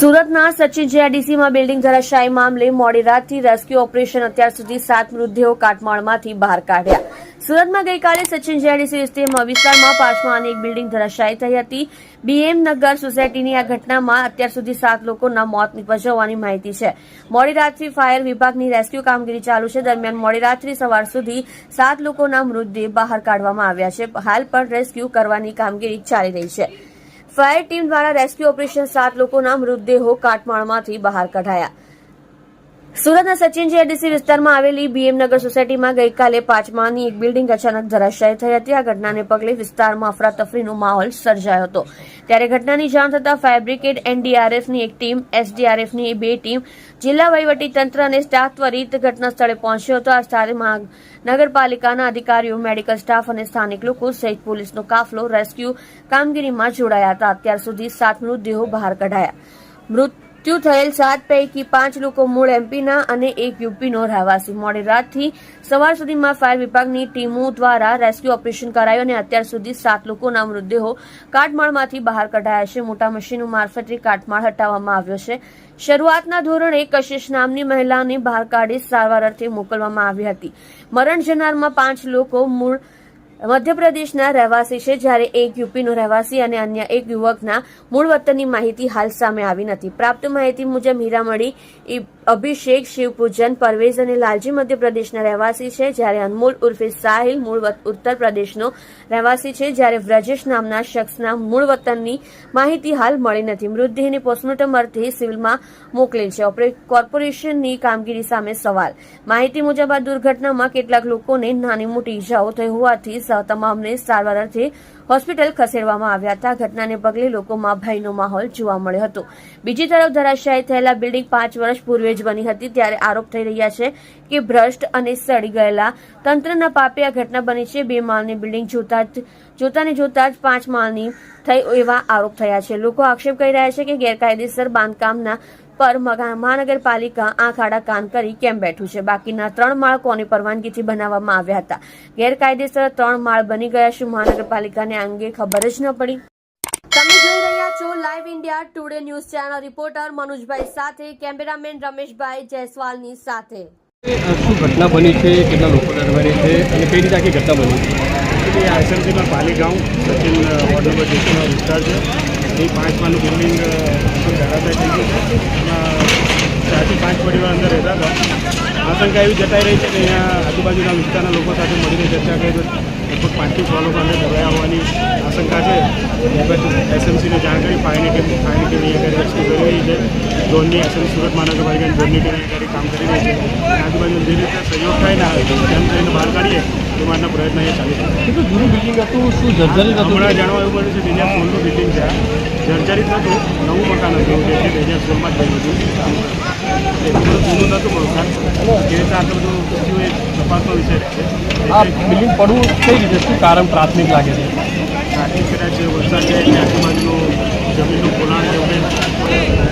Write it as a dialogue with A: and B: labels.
A: સુરતના સચિન જેઆરડીસીમાં બિલ્ડિંગ ધરાશાયી મામલે મોડી રાતથી રેસ્ક્યુ ઓપરેશન અત્યાર સુધી સાત મૃતદેહો કાટમાળમાંથી બહાર કાઢ્યા. સુરતમાં ગઈકાલે સચિન જેઆઈડીસી વિસ્તારમાં વિસ્તારમાં પાંચમાની એક બિલ્ડિંગ ધરાશાયી થઈ હતી. બીએમ નગર સોસાયટીની આ ઘટનામાં અત્યાર સુધી સાત લોકોના મોત નીપજ્યા માહિતી છે. મોડી રાતથી ફાયર વિભાગની રેસ્ક્યુ કામગીરી ચાલુ છે. દરમિયાન મોડી રાત્રિ સવાર સુધી સાત લોકોના મૃતદેહ બહાર કાઢવામાં આવ્યા છે. હાલ પણ રેસ્ક્યુ કરવાની કામગીરી ચાલી રહી છે. ફાયર ટીમ દ્વારા રેસ્ક્યુ ઓપરેશન સાત લોકોના મૃતદેહો કાટમાળમાંથી બહાર કઢાયા. સુરતના સચિન જીઆરડીસી વિસ્તારમાં આવેલી બીએમનગર સોસાયટીમાં ગઈકાલે પાંચમાની એક બિલ્ડિંગ અચાનક ધરાશાયી થઈ હતી. આ ઘટનાને પગલે વિસ્તારમાં અફરાતફરીનો માહોલ સર્જાયો હતો. ત્યારે ઘટનાની જાણ થતાં ફાયર બ્રિગેડ એનડીઆરએફની એક ટીમ, એસડીઆરએફની બે ટીમ જિલ્લા તંત્ર અને સ્ટાફ ત્વરિત ઘટના સ્થળે પહોંચ્યો હતો. આ સ્થળે નગરપાલિકાના અધિકારીઓ, મેડિકલ સ્ટાફ અને સ્થાનિક લોકો સહિત પોલીસનો કાફલો, રેસ્ક્યુ કામગીરીમાં જોડાયા હતા. અત્યાર સુધી સાત મૃતદેહો બહાર કઢાયા. મૃત્યુ થયેલ સાત પૈકી પાંચ લોકો મૂળ એમપીના અને એક યુપીનો રહેવાસી. મોડી રાતથી સવાર સુધીમાં ફાયર વિભાગની ટીમો દ્વારા રેસ્ક્યુ ઓપરેશન કરાયું અને અત્યાર સુધી સાત લોકોના મૃતદેહો કાટમાળમાંથી બહાર કઢાયા છે. મોટા મશીનો મારફતે કાટમાળ હટાવવામાં આવ્યો છે. શરૂઆતના ધોરણે કશિશ નામની મહિલાને બહાર કાઢી સારવાર અર્થે મોકલવામાં આવી હતી. મરણ જનારમાં પાંચ લોકો મૂળ મધ્યપ્રદેશના રહેવાસી છે જ્યારે એક યુપીનો રહેવાસી અને અન્ય એક યુવકના મૂળ વતનની માહિતી હાલ સામે આવી નથી. પ્રાપ્ત માહિતી મુજબ હીરામણી ઈ- અભિષેક શિવપૂજન પરવેઝ અને લાલજી મધ્યપ્રદેશના રહેવાસી છે. જ્યારે અનમોલ ઉર્ફે સાહિલ મૂળ ઉત્તર પ્રદેશનો રહેવાસી છે. જ્યારે વ્રજેશ નામના શખ્સના મૂળ વતનની માહિતી હાલ મળી નથી. મૃતદેહને પોસ્ટમોર્ટમ અર્થે સિવિલમાં મોકલેલ છે. કોર્પોરેશનની કામગીરી સામે સવાલ. માહિતી મુજબ, આ દુર્ઘટનામાં કેટલાક લોકોને નાની મોટી ઈજાઓ થઈ હોવાથી તમામને સારવાર અર્થે હોસ્પિટલ ખસેડવામાં આવ્યા હતા. ઘટનાને પગલે લોકોમાં ભયનો માહોલ જોવા મળ્યો હતો. બીજી તરફ ધરાશાયી થયેલા બિલ્ડિંગ પાંચ વર્ષ પૂર્વે જ બની હતી ત્યારે આરોપ થઈ રહ્યા છે કે ભ્રષ્ટ અને સડી ગયેલા તંત્રના પાપે આ ઘટના બની છે. બે માળની બિલ્ડિંગ જોતા જ જોતાને જોતા જ પાંચ માળની થઈ એવા આરોપ થયા છે. લોકો આક્ષેપ કરી રહ્યા છે કે ગેરકાયદેસર બાંધકામના પર મહાનગરપાલિકા આંખ આડા કાન કરી કેમ બેઠું છે. બાકીના ત્રણ માળ કોની પરવાનગીથી બનાવવામાં આવ્યા હતા? ગેરકાયદેસર ત્રણ માળ બની ગયા શું મહાનગરપાલિકાને આ અંગે ખબર જ ન પડી? છો live India today news channel reporter Manujbhai સાથે કેમેરામેન રમેશભાઈ જયસ્વાલની સાથે.
B: શું ઘટના બની છે? કેટલા લોકો દરમિયાન છે? અને કઈ રીતે આખી ઘટના બની
C: એ આઈસમસીમાં પાલીગાંવ સચિન વોર્ડ નંબર વિસ્તાર છે. એ પાંચમાનું બિલ્ડિંગ ધરાશાય થઈ ગયું છે. આશંકા એવી જતાઈ રહી છે કે અહીંયા આજુબાજુના વિસ્તારના લોકો સાથે મળીને ચર્ચા કરી લગભગ પાંચથી છ લોકો અંદર દબાયા હોવાની આશંકા છે. એસએમસીને જાણ કરી ફાયરની ટીમ ફાયરની ટીમ અહીંયા આગળ રેસ્ક્યુ કરી રહી છે. ઝોનની એસએમસી સુરત મહાનગરપાલિકાની ઝોનની ટીમ અહીંયા કામ કરી રહી છે. આજુબાજુ જે રીતે સહયોગ થાય ને તેમ થઈને બહાર કાઢીએ માટેના પ્રયત્ન અહીંયા ચાલી રહ્યા છે.
B: કેટલું જૂનું બિલ્ડિંગ હતું? શું જર્જરિત હતું?
C: હમણાં જાણવા એવું મળ્યું છે અહીંયા સોલનું બિલ્ડિંગ છે. જર્જરિત નહોતું નવું મકાન હતું જે બે હજાર સોળમાં જ થયું હતું. એટલું બધું જૂનું નહોતું મકાન એ રીતે આટલું બધું થયું એ તપાસનો વિષય રહેશે
B: આ બિલ્ડિંગ પડવું કઈ રીતે? શું કારણ પ્રાથમિક લાગે છે?
C: પ્રાથમિક કદાચ વરસાદ છે એટલે આજુબાજુનું જમીનનું પોલાણ છે એવું